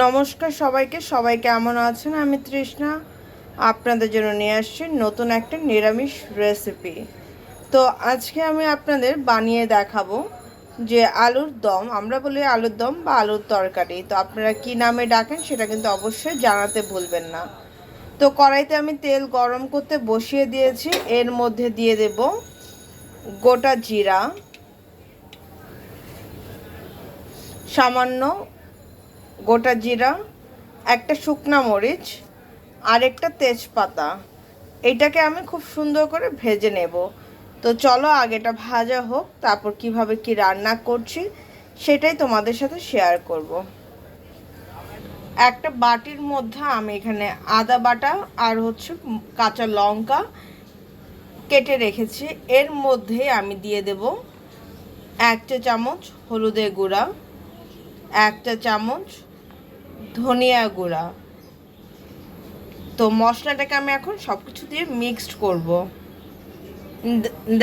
নমস্কার সবাইকে। সবাই কেমন আছেন? আমি তৃষ্ণা। আপনাদের জন্য নিয়ে আসছি নতুন একটা নিরামিষ রেসিপি তো আজকে আমি আপনাদের বানিয়ে দেখাবো যে আলুর দম, আমরা বলি আলুর দম বা আলুর তরকারি। তো আপনারা কি নামে ডাকেন সেটা কিন্তু অবশ্যই জানাতে ভুলবেন না। তো কড়াইতে আমি তেল গরম করতে বসিয়ে দিয়েছি। এর মধ্যে দিয়ে দেব গোটা জিরা, সামান্য গোটা জিরা, একটা শুকনা মরিচ আর একটা তেজপাতা। এটাকে আমি খুব সুন্দর করে ভেজে নেব। তো চলো আগেটা ভাজা হোক, তারপর কীভাবে কি রান্না করছি, সেটাই তোমাদের সাথে শেয়ার করব। একটা বাটির মধ্যে আমি এখানে আদা বাটা আর হচ্ছে কাঁচা লঙ্কা কেটে রেখেছি। এর মধ্যে আমি দিয়ে দেব এক চা চামচ হলুদের গুঁড়া, এক চা চামচ ধনিয়া গুঁড়া। তো মশলাটাকে আমি এখন সব কিছু দিয়ে মিক্সড করব।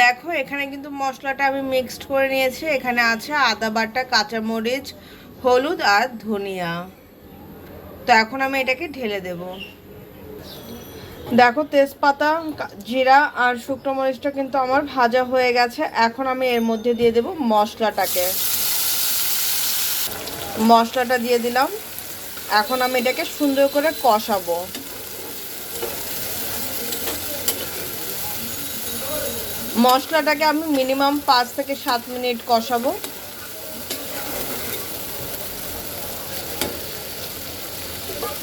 দেখো, এখানে কিন্তু মশলাটা আমি মিক্সড করে নিয়েছি। এখানে আছে আদা বাটা, কাঁচামরিচ, হলুদ আর ধনিয়া। তো এখন আমি এটাকে ঢেলে দেব। দেখো, তেজপাতা জিরা আর শুকনো মরিচটা কিন্তু আমার ভাজা হয়ে গেছে। এখন আমি এর মধ্যে দিয়ে দেব মশলাটাকে। মশলাটা দিয়ে দিলাম। এখন আমি এটাকে সুন্দর করে কষাবো। মশলাটাকে আমি মিনিমাম পাঁচ থেকে সাত মিনিট কষাবো।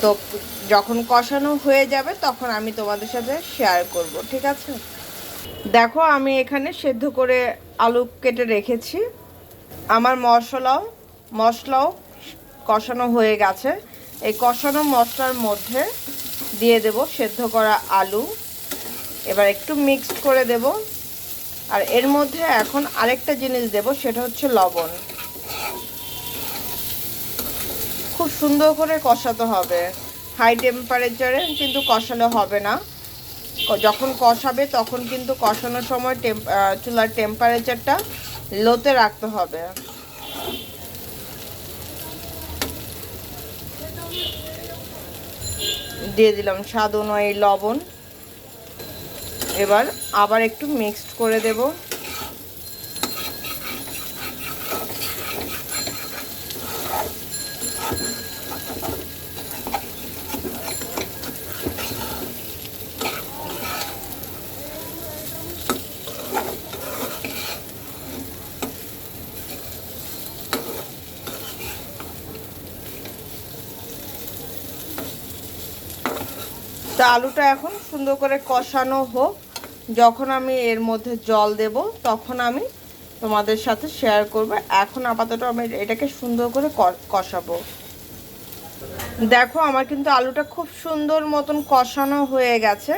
তো যখন কষানো হয়ে যাবে, তখন আমি তোমাদের সাথে শেয়ার করব, ঠিক আছে? দেখো, আমি এখানে সেদ্ধ করে আলু কেটে রেখেছি। আমার মশলাও মশলাও কষানো হয়ে গেছে। এই কষানো মশলার মধ্যে দিয়ে দেব সেদ্ধ করা আলু। এবার একটু মিক্সড করে দেব। আর এর মধ্যে এখন আরেকটা জিনিস দেব, সেটা হচ্ছে লবণ। খুব সুন্দর করে কষাতে হবে। হাই টেম্পারেচারে কিন্তু কষালে হবে না। যখন কষাবে তখন কিন্তু কষানোর সময় টেম্প চুলার টেম্পারেচারটা লোতে রাখতে হবে। দিয়ে দিলাম স্বাদ অনুযায়ী লবণ। এবার আবার একটু মিক্সড করে দেব। তা আলুটা এখন সুন্দর করে কষানো হোক। যখন আমি এর মধ্যে জল দেব, তখন আমি তোমাদের সাথে শেয়ার করব। এখন আপাতত আমি এটাকে সুন্দর করে কষাবো। দেখো আমার কিন্তু আলুটা খুব সুন্দর মতন কষানো হয়ে গেছে।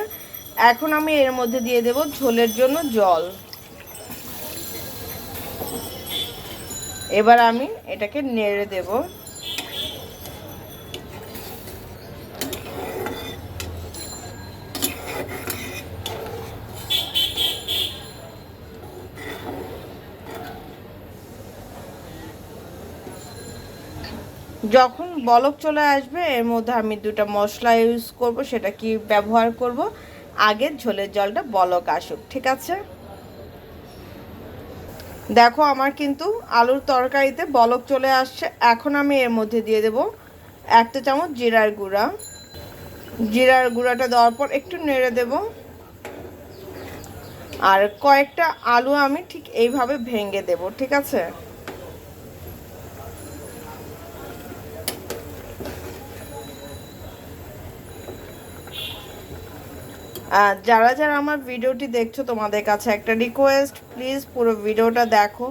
এখন আমি এর মধ্যে দিয়ে দেব ঝোলের জন্য জল। এবার আমি এটাকে নেড়ে দেবো। যখন বলক চলে আসবে, এর মধ্যে আমি দুটো মশলা ইউজ করব, সেটা কি ব্যবহার করব? আগে ঝোলের জলটা বলক আসুক, ঠিক আছে? দেখো আমার কিন্তু আলুর তরকারিতে বলক চলে আসছে। এখন আমি এর মধ্যে দিয়ে দেব একটা চামচ জিরার গুঁড়া। জিরার গুঁড়াটা দেওয়ার পর একটু নেড়ে দেব। আর কয়েকটা আলু আমি ঠিক এইভাবে ভেঙে দেব, ঠিক আছে? যারা যারা আমার ভিডিওটি দেখছ, তোমাদের কাছে একটা রিকোয়েস্ট প্লিজ পুরো ভিডিওটা দেখো।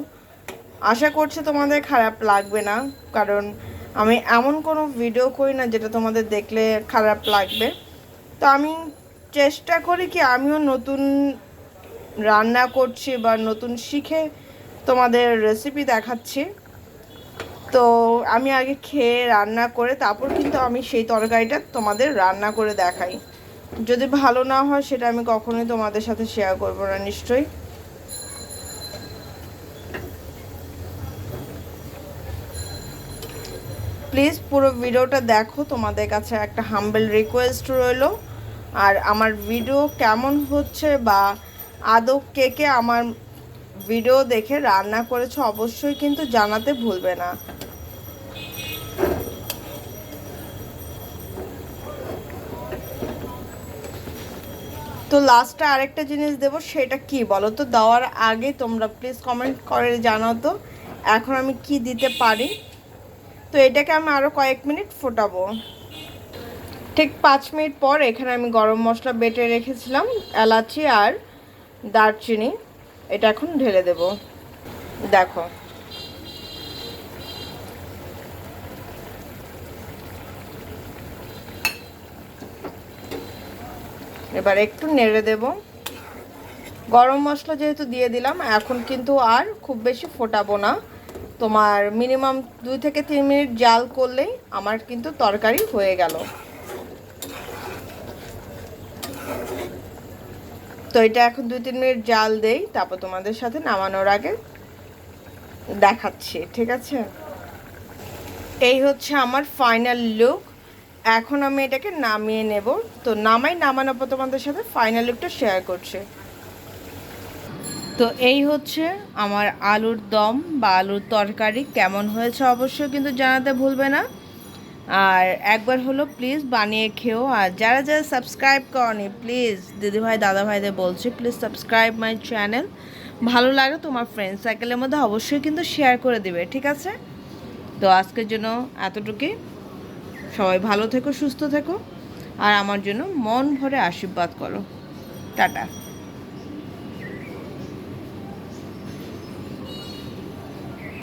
আশা করছি তোমাদের খারাপ লাগবে না, কারণ আমি এমন কোনো ভিডিও করি না যেটা তোমাদের দেখলে খারাপ লাগবে। তো আমি চেষ্টা করি কি আমিও নতুন রান্না করছি বা নতুন শিখে তোমাদের রেসিপি দেখাচ্ছি। তো আমি আগে খেয়ে রান্না করে, তারপর কিন্তু আমি সেই তরকারিটা তোমাদের রান্না করে দেখাই। যদি ভালো না হয়, সেটা আমি কখনোই তোমাদের সাথে শেয়ার করব না, নিশ্চয়ই। প্লিজ পুরো ভিডিওটা দেখো। তোমাদের কাছে একটা হাম্বেল রিকোয়েস্ট রইল। আর আমার ভিডিও কেমন হচ্ছে বা আদৌ কে কে আমার ভিডিও দেখে রান্না করেছ, অবশ্যই কিন্তু জানাতে ভুলবে না। তো লাস্টে আরেকটা জিনিস দেব, সেটা কি বলো তো? দেওয়ার আগে তোমরা প্লিজ কমেন্ট করে জানাও তো, এখন আমি কি দিতে পারি? তো এটাকে আমি আরও কয়েক মিনিট ফোটাবো। ঠিক পাঁচ মিনিট পর এখানে আমি গরম মশলা বেটে রেখেছিলাম, এলাচি আর দারচিনি, এটা এখন ঢেলে দেব। দেখো। এবার একটু নেড়ে দেব। গরম মশলা যেহেতু দিয়ে দিলাম, এখন কিন্তু আর খুব বেশি ফোটাবো না। তোমার মিনিমাম দুই থেকে তিন মিনিট জাল করলেই আমার কিন্তু তরকারি হয়ে গেল। তো এটা এখন দুই তিন মিনিট জাল দেই, তারপর তোমাদের সাথে নামানোর আগে দেখাচ্ছি, ঠিক আছে? এই হচ্ছে আমার ফাইনাল লুক এখন আমি এটাকে নামিয়ে নেব। তো নামাই, নামানোর পর তোমাদের সাথে ফাইনাল লুকটা শেয়ার করছি। তো এই হচ্ছে আমার আলুর দম বা আলুর তরকারি। কেমন হয়েছে অবশ্যই কিন্তু জানাতে ভুলবে না। আর একবার হলো প্লিজ বানিয়ে খেও। আর যারা যারা সাবস্ক্রাইব করনি প্লিজ দিদিভাই, দাদাভাইদের বলছি প্লিজ সাবস্ক্রাইব মাই চ্যানেল ভালো লাগে তোমার ফ্রেন্ড সার্কেলের মধ্যে অবশ্যই কিন্তু শেয়ার করে দিবে, ঠিক আছে? তো আজকের জন্য এতটুকুই। সবাই ভালো থেকো সুস্থ থেকো আর আমার জন্য মন ভরে আশীর্বাদ করো। টাটা।